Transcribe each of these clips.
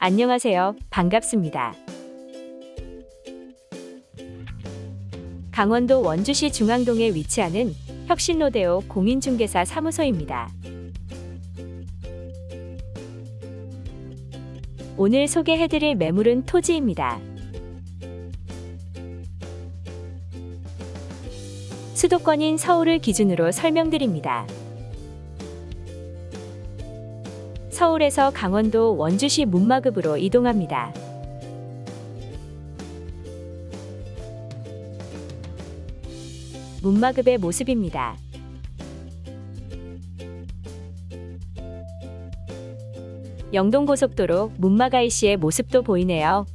안녕하세요. 반갑습니다. 강원도 원주시 중앙동에 위치하는 혁신로데오 공인중개사 사무소입니다. 오늘 소개해드릴 매물은 토지입니다. 수도권인 서울을 기준으로 설명드립니다. 서울에서 강원도 원주시 문마급으로 이동합니다. 문마급의 모습입니다. 영동고속도로 문마가이시의 모습도 보이네요.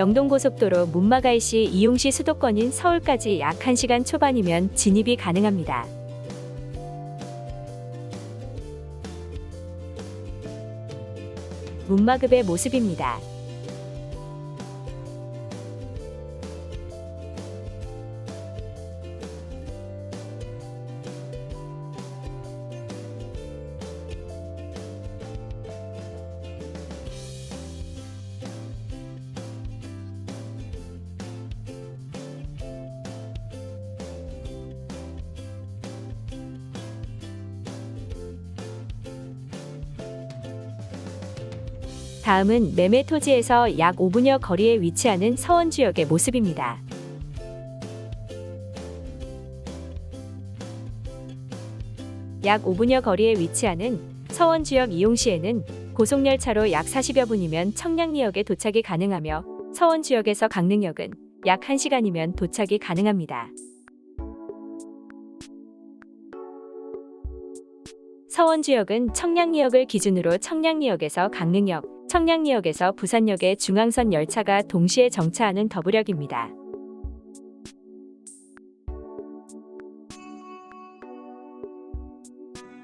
영동고속도로 문마가이시 이용시 수도권인 서울까지 약 1시간 초반이면 진입이 가능합니다. 문마급의 모습입니다. 다음은 매매 토지에서 약 5분여 거리에 위치하는 서원 지역의 모습입니다. 약 5분여 거리에 위치하는 서원 지역 이용 시에는 고속열차로 약 40여 분이면 청량리역에 도착이 가능하며 서원 지역에서 강릉역은 약 1시간이면 도착이 가능합니다. 서원 지역은 청량리역을 기준으로 청량리역에서 강릉역, 청량리역에서 부산역의 중앙선 열차가 동시에 정차하는 더블역입니다.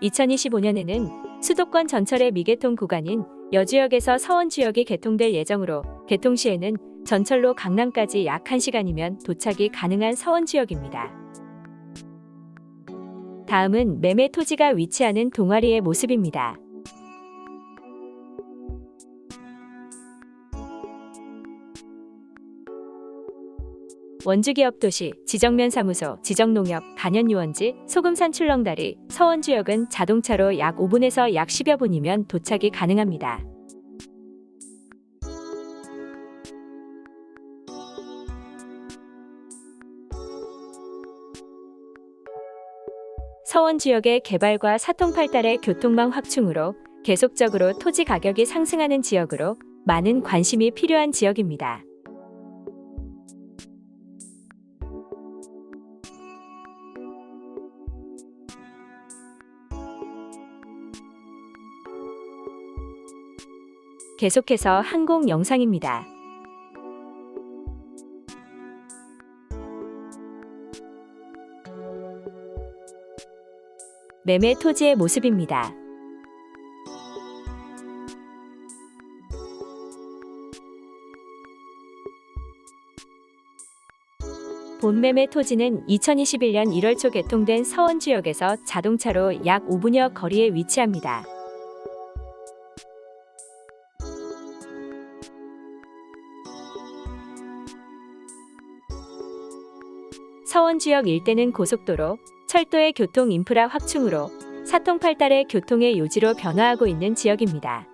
(2025년에는) 수도권 전철의 미개통 구간인 여주역에서 서원 지역이 개통될 예정으로 개통 시에는 전철로 강남까지 약 1시간이면 도착이 가능한 서원 지역입니다. 다음은 매매 토지가 위치하는 동아리의 모습입니다. 원주기업 도시, 지정면 사무소, 지정농협, 간현유원지, 소금산 출렁다리, 서원지역은 자동차로 약 5분에서 약 10여 분이면 도착이 가능합니다. 서원 지역의 개발과 사통팔달의 교통망 확충으로 계속적으로 토지 가격이 상승하는 지역으로 많은 관심이 필요한 지역입니다. 계속해서 항공 영상입니다. 매매 토지의 모습입니다. 본매매 토지는 2021년 1월 초 개통된 서원 지역에서 자동차로 약 5분여 거리에 위치합니다. 서원 지역 일대는 고속도로, 철도의 교통 인프라 확충으로 사통팔달의 교통의 요지로 변화하고 있는 지역입니다.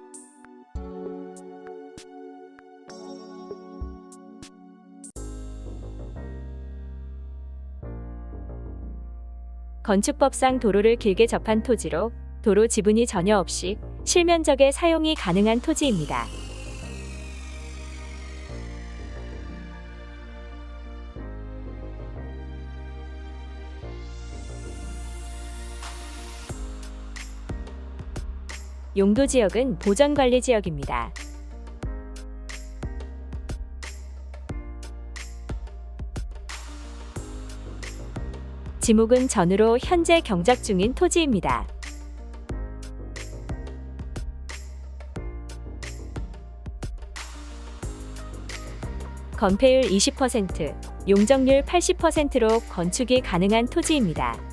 건축법상 도로를 길게 접한 토지로 도로 지분이 전혀 없이 실면적의 사용이 가능한 토지입니다. 용도 지역은 보전 관리 지역입니다. 지목은 전으로 현재 경작 중인 토지입니다. 건폐율 20%, 용적률 80%로 건축이 가능한 토지입니다.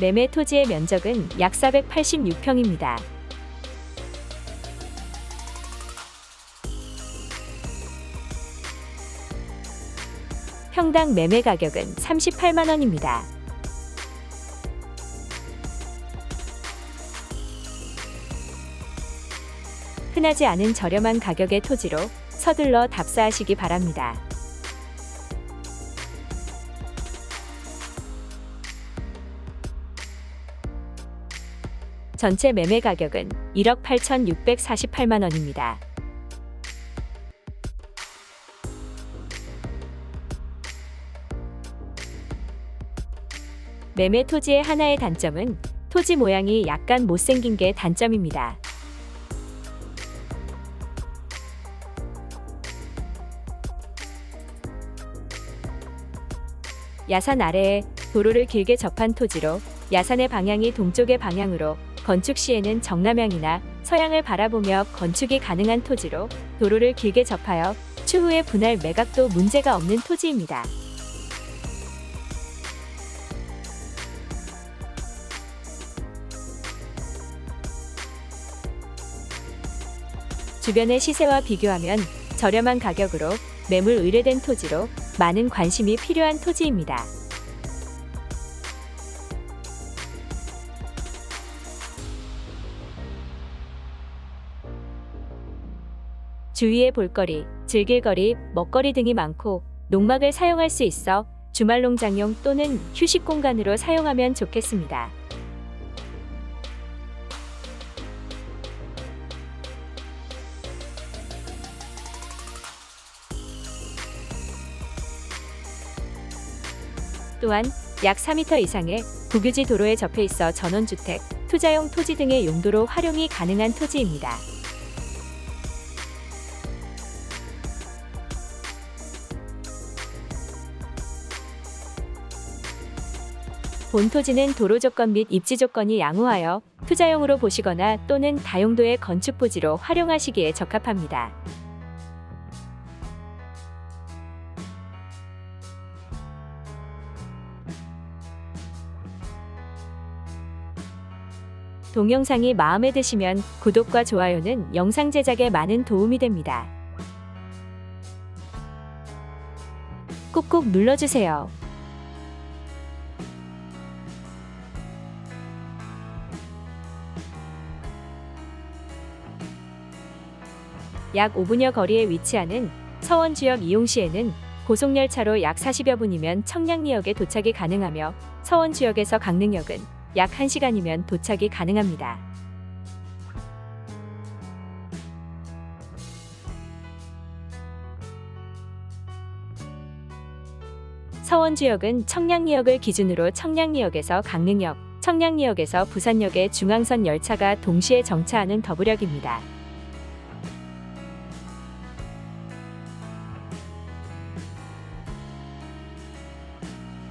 매매 토지의 면적은 약 486평입니다. 평당 매매 가격은 38만 원입니다. 흔하지 않은 저렴한 가격의 토지로 서둘러 답사하시기 바랍니다. 전체 매매 가격은 1억 8,648만 원입니다. 매매 토지의 하나의 단점은 토지 모양이 약간 못생긴 게 단점입니다. 야산 아래에 도로를 길게 접한 토지로 야산의 방향이 동쪽의 방향으로 건축 시에는 정남향이나 서양을 바라보며 건축이 가능한 토지로 도로를 길게 접하여 추후에 분할 매각도 문제가 없는 토지입니다. 주변의 시세와 비교하면 저렴한 가격으로 매물 의뢰된 토지로 많은 관심이 필요한 토지입니다. 주위에 볼거리, 즐길거리, 먹거리 등이 많고 농막을 사용할 수 있어 주말 농장용 또는 휴식 공간으로 사용하면 좋겠습니다. 또한 약 4m 이상의 국유지 도로에 접해 있어 전원주택, 투자용 토지 등의 용도로 활용이 가능한 토지입니다. 본 토지는 도로 조건 및 입지 조건이 양호하여 투자용으로 보시거나 또는 다용도의 건축 부지로 활용하시기에 적합합니다. 동영상이 마음에 드시면 구독과 좋아요는 영상 제작에 많은 도움이 됩니다. 꾹꾹 눌러주세요. 약 5분여 거리에 위치하는 서원 지역 이용시에는 고속열차로 약 40여 분이면 청량리역에 도착이 가능하며 서원 지역에서 강릉역은 약 1시간이면 도착이 가능합니다. 서원 지역은 청량리역을 기준으로 청량리역에서 강릉역, 청량리역에서 부산역의 중앙선 열차가 동시에 정차하는 더부력입니다.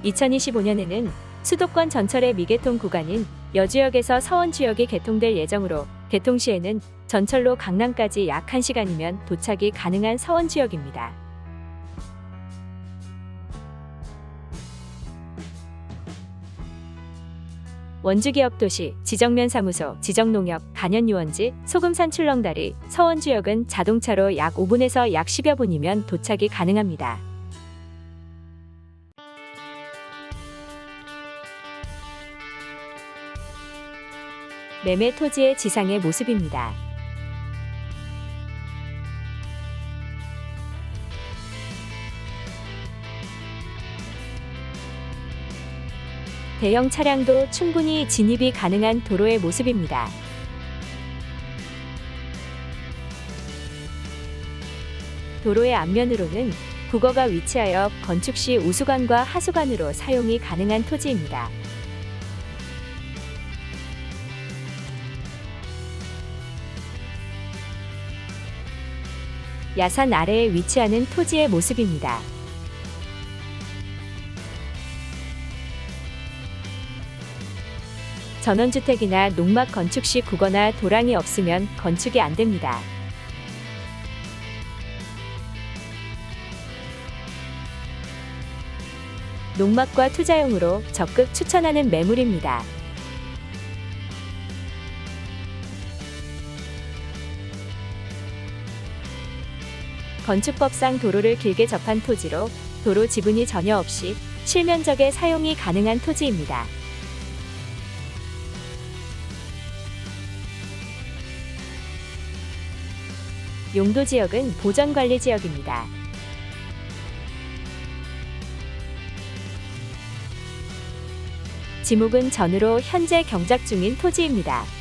2025년에는 수도권 전철의 미개통 구간인 여주역에서 서원 지역이 개통될 예정으로 개통 시에는 전철로 강남까지 약 1시간이면 도착이 가능한 서원 지역입니다. 원주기업 도시, 지정면 사무소, 지정농협, 간현유원지, 소금산 출렁다리, 서원 지역은 자동차로 약 5분에서 약 10여 분이면 도착이 가능합니다. 매매 토지의 지상의 모습입니다. 대형 차량도 충분히 진입이 가능한 도로의 모습입니다. 도로의 앞면으로는 국어가 위치하여 건축 시 우수관과 하수관으로 사용이 가능한 토지입니다. 야산 아래에 위치하는 토지의 모습입니다. 전원주택이나 농막 건축 시 국어나 도랑이 없으면 건축이 안 됩니다. 농막과 투자용으로 적극 추천하는 매물입니다. 건축법상 도로를 길게 접한 토지로 도로 지분이 전혀 없이 실면적의 사용이 가능한 토지입니다. 용도 지역은 보전 관리 지역입니다. 지목은 전으로 현재 경작 중인 토지입니다.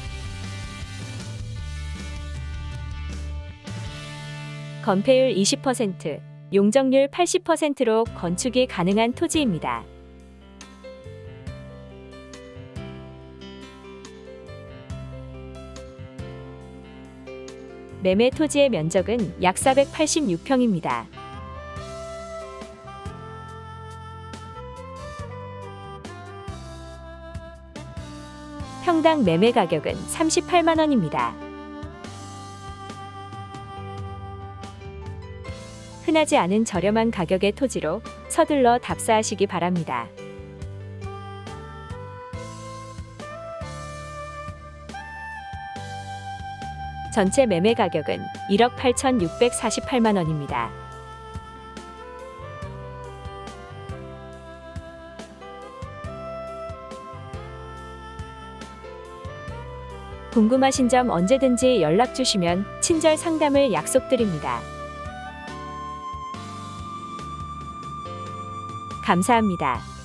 건폐율 20%, 용적률 80%로 건축이 가능한 토지입니다. 매매 토지의 면적은 약 486평입니다. 평당 매매 가격은 38만 원입니다. 흔하지 않은 저렴한 가격의 토지로 서둘러 답사하시기 바랍니다. 전체 매매 가격은 1억 8,648만 원입니다. 궁금하신 점 언제든지 연락 주시면 친절 상담을 약속드립니다. 감사합니다.